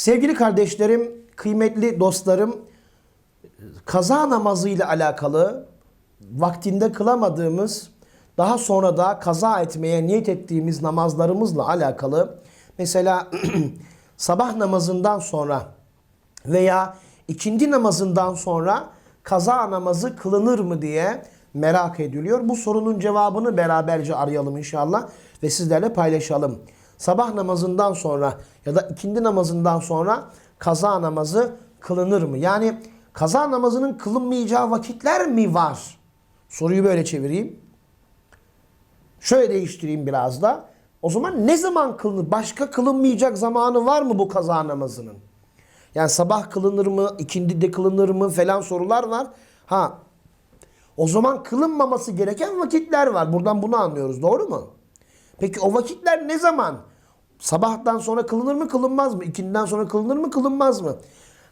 Sevgili kardeşlerim, kıymetli dostlarım, kaza namazı ile alakalı vaktinde kılamadığımız, daha sonra da kaza etmeye niyet ettiğimiz namazlarımızla alakalı mesela sabah namazından sonra veya ikindi namazından sonra kaza namazı kılınır mı diye merak ediliyor. Bu sorunun cevabını beraberce arayalım inşallah ve sizlerle paylaşalım. Sabah namazından sonra ya da ikindi namazından sonra kaza namazı kılınır mı? Yani kaza namazının kılınmayacağı vakitler mi var? Soruyu böyle çevireyim. Şöyle değiştireyim biraz da. O zaman ne zaman kılınır? Başka kılınmayacak zamanı var mı bu kaza namazının? Yani sabah kılınır mı, ikindi de kılınır mı falan sorular var. Ha o zaman kılınmaması gereken vakitler var. Buradan bunu anlıyoruz. Doğru mu? Peki o vakitler ne zaman? Sabahtan sonra kılınır mı, kılınmaz mı? İkindiden sonra kılınır mı, kılınmaz mı?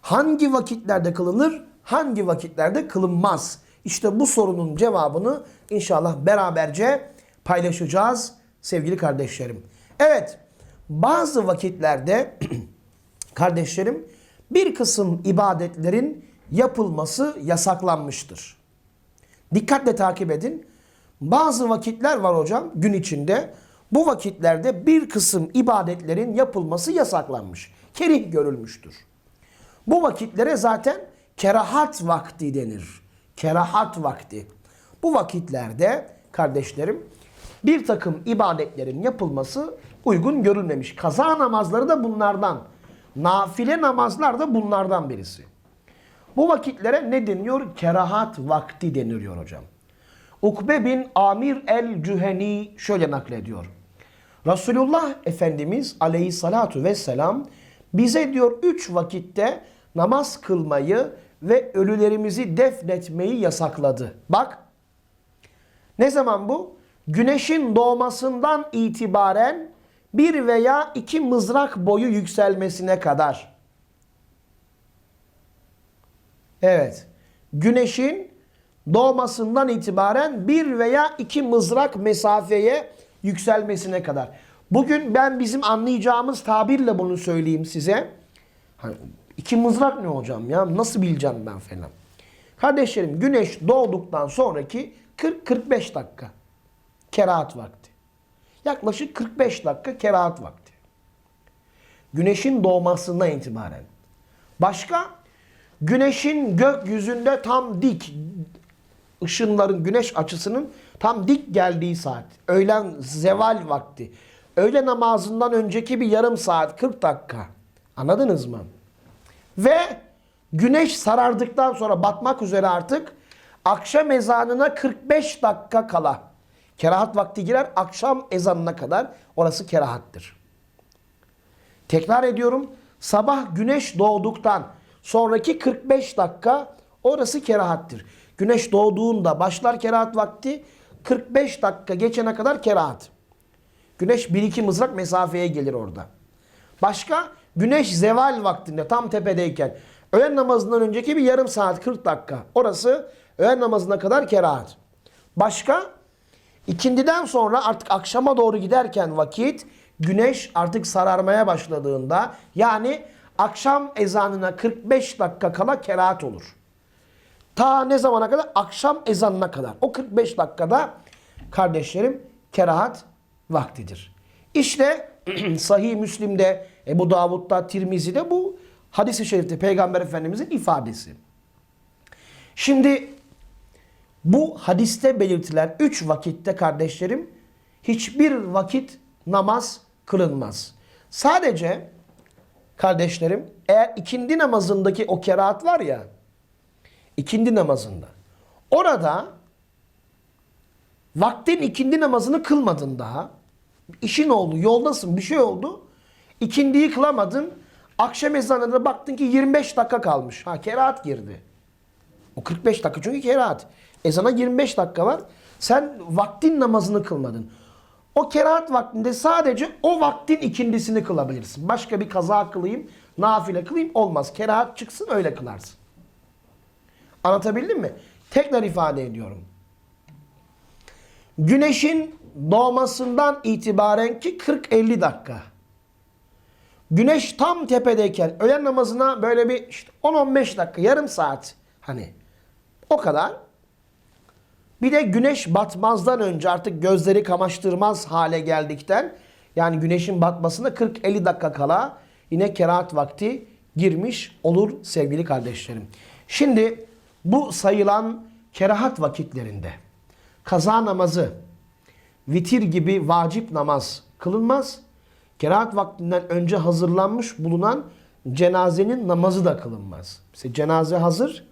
Hangi vakitlerde kılınır, hangi vakitlerde kılınmaz? İşte bu sorunun cevabını inşallah beraberce paylaşacağız sevgili kardeşlerim. Evet, bazı vakitlerde kardeşlerim bir kısım ibadetlerin yapılması yasaklanmıştır. Dikkatle takip edin. Bazı vakitler var hocam gün içinde. Bu vakitlerde bir kısım ibadetlerin yapılması yasaklanmış. Kerih görülmüştür. Bu vakitlere zaten kerahat vakti denir. Kerahat vakti. Bu vakitlerde kardeşlerim bir takım ibadetlerin yapılması uygun görülmemiş. Kaza namazları da bunlardan. Nafile namazlar da bunlardan birisi. Bu vakitlere ne deniyor? Kerahat vakti deniliyor hocam. Ukbe bin Amir el-Cüheni şöyle naklediyor. Resulullah Efendimiz aleyhissalatu vesselam bize diyor üç vakitte namaz kılmayı ve ölülerimizi defnetmeyi yasakladı. Bak ne zaman bu? Güneşin doğmasından itibaren bir veya iki mızrak boyu yükselmesine kadar. Evet. Güneşin doğmasından itibaren bir veya iki mızrak mesafeye yükselmesine kadar. Bugün ben bizim anlayacağımız tabirle bunu söyleyeyim size. Hani iki mızrak ne hocam ya? Nasıl bileceğim ben falan. Kardeşlerim güneş doğduktan sonraki 40-45 dakika kerahat vakti. Yaklaşık 45 dakika kerahat vakti. Güneşin doğmasından itibaren. Başka? Güneşin gökyüzünde tam dik ışınların güneş açısının tam dik geldiği saat. Öğlen zeval vakti. Öğle namazından önceki bir yarım saat 40 dakika. Anladınız mı? Ve güneş sarardıktan sonra batmak üzere artık akşam ezanına 45 dakika kala. Kerahat vakti girer akşam ezanına kadar orası kerahattır. Tekrar ediyorum. Sabah güneş doğduktan sonraki 45 dakika orası kerahattir. Güneş doğduğunda başlar kerahat vakti 45 dakika geçene kadar kerahat. Güneş 1-2 mızrak mesafeye gelir orada. Başka güneş zeval vaktinde tam tepedeyken öğlen namazından önceki bir yarım saat 40 dakika. Orası öğlen namazına kadar kerahat. Başka ikindiden sonra artık akşama doğru giderken vakit güneş artık sararmaya başladığında yani akşam ezanına 45 dakika kala kerahat olur. Ta ne zamana kadar? Akşam ezanına kadar. O 45 dakikada kardeşlerim kerahat vaktidir. İşte Sahih Müslim'de, Ebu Davud'da, Tirmizi'de bu hadis-i şerifte Peygamber Efendimizin ifadesi. Şimdi bu hadiste belirtilen üç vakitte kardeşlerim hiçbir vakit namaz kılınmaz. Sadece kardeşlerim eğer ikindi namazındaki o kerahat var ya ikindi namazında orada vaktin ikindi namazını kılmadın daha işin oldu yoldasın bir şey oldu ikindiyi kılamadın akşam ezanına baktın ki 25 dakika kalmış ha kerahat girdi o 45 dakika çünkü kerahat ezana 25 dakika var sen vaktin namazını kılmadın o kerahat vaktinde sadece o vaktin ikindisini kılabilirsin. Başka bir kaza kılayım, nafile kılayım olmaz. Kerahat çıksın öyle kılarsın. Anlatabildim mi? Tekrar ifade ediyorum. Güneşin doğmasından itibaren ki 40-50 dakika. Güneş tam tepedeyken öğlen namazına böyle bir işte 10-15 dakika, yarım saat hani o kadar. Bir de güneş batmazdan önce artık gözleri kamaştırmaz hale geldikten yani güneşin batmasına 40-50 dakika kala yine kerahat vakti girmiş olur sevgili kardeşlerim. Şimdi bu sayılan kerahat vakitlerinde kaza namazı, vitir gibi vacip namaz kılınmaz. Kerahat vaktinden önce hazırlanmış bulunan cenazenin namazı da kılınmaz. Mesela cenaze hazır,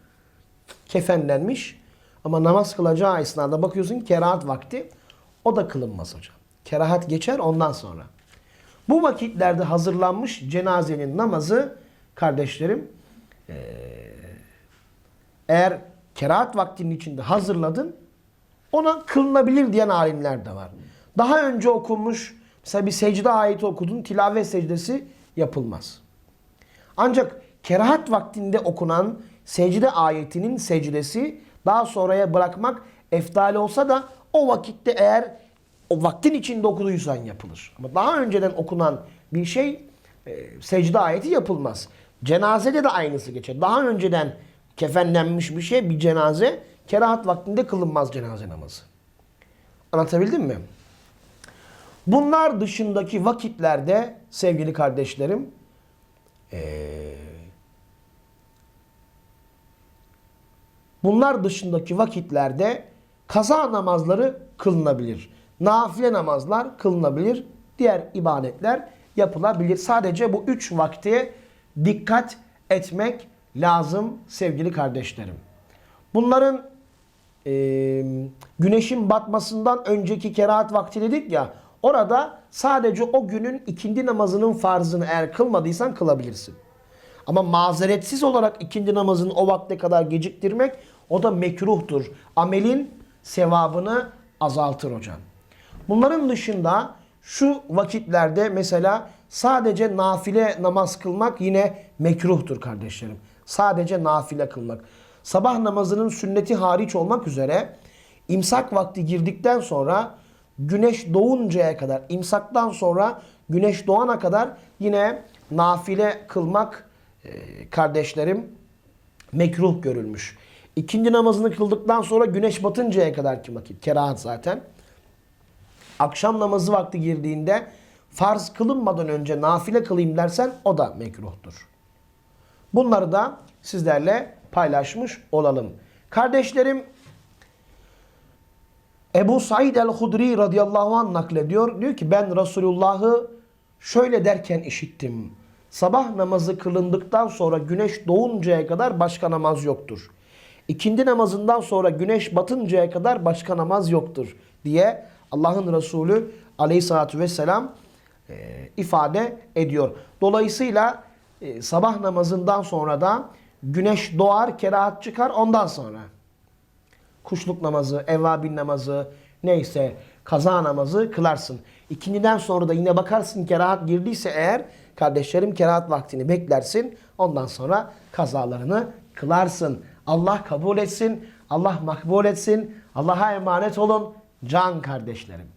kefenlenmiş ama namaz kılacağı esnada bakıyorsun kerahat vakti o da kılınmaz hocam. Kerahat geçer ondan sonra. Bu vakitlerde hazırlanmış cenazenin namazı kardeşlerim eğer kerahat vaktinin içinde hazırladın ona kılınabilir diyen alimler de var. Daha önce okunmuş mesela bir secde ayeti okudun tilavet secdesi yapılmaz. Ancak kerahat vaktinde okunan secde ayetinin secdesi daha sonraya bırakmak eftal olsa da o vakitte eğer o vaktin içinde okuduysan yapılır. Ama daha önceden okunan bir şey e, secde ayeti yapılmaz. Cenazede de aynısı geçer. Daha önceden kefenlenmiş bir şey bir cenaze kerahat vaktinde kılınmaz cenaze namazı. Anlatabildim mi? Bunlar dışındaki vakitlerde sevgili kardeşlerim ee, bunlar dışındaki vakitlerde kaza namazları kılınabilir. Nafile namazlar kılınabilir. Diğer ibadetler yapılabilir. Sadece bu üç vakte dikkat etmek lazım sevgili kardeşlerim. Bunların e, güneşin batmasından önceki kerahat vakti dedik ya orada sadece o günün ikindi namazının farzını eğer kılmadıysan kılabilirsin. Ama mazeretsiz olarak ikindi namazını o vakte kadar geciktirmek o da mekruhtur. Amelin sevabını azaltır hocam. Bunların dışında şu vakitlerde mesela sadece nafile namaz kılmak yine mekruhtur kardeşlerim. Sadece nafile kılmak. Sabah namazının sünneti hariç olmak üzere imsak vakti girdikten sonra güneş doğuncaya kadar, imsaktan sonra güneş doğana kadar yine nafile kılmak e, kardeşlerim mekruh görülmüş. İkinci namazını kıldıktan sonra güneş batıncaya kadar ki vakit. Kerahat zaten. Akşam namazı vakti girdiğinde farz kılınmadan önce nafile kılayım dersen o da mekruhtur. Bunları da sizlerle paylaşmış olalım. Kardeşlerim Ebu Said el-Hudri radıyallahu anh naklediyor. Diyor ki ben Resulullah'ı şöyle derken işittim. Sabah namazı kılındıktan sonra güneş doğuncaya kadar başka namaz yoktur. İkindi namazından sonra güneş batıncaya kadar başka namaz yoktur diye Allah'ın Resulü aleyhissalatü vesselam e, ifade ediyor. Dolayısıyla e, sabah namazından sonra da güneş doğar, kerahat çıkar ondan sonra. Kuşluk namazı, evvabin namazı, neyse kaza namazı kılarsın. İkinciden sonra da yine bakarsın kerahat girdiyse eğer kardeşlerim kerahat vaktini beklersin. Ondan sonra kazalarını kılarsın. Allah kabul etsin, Allah makbul etsin. Allah'a emanet olun can kardeşlerim.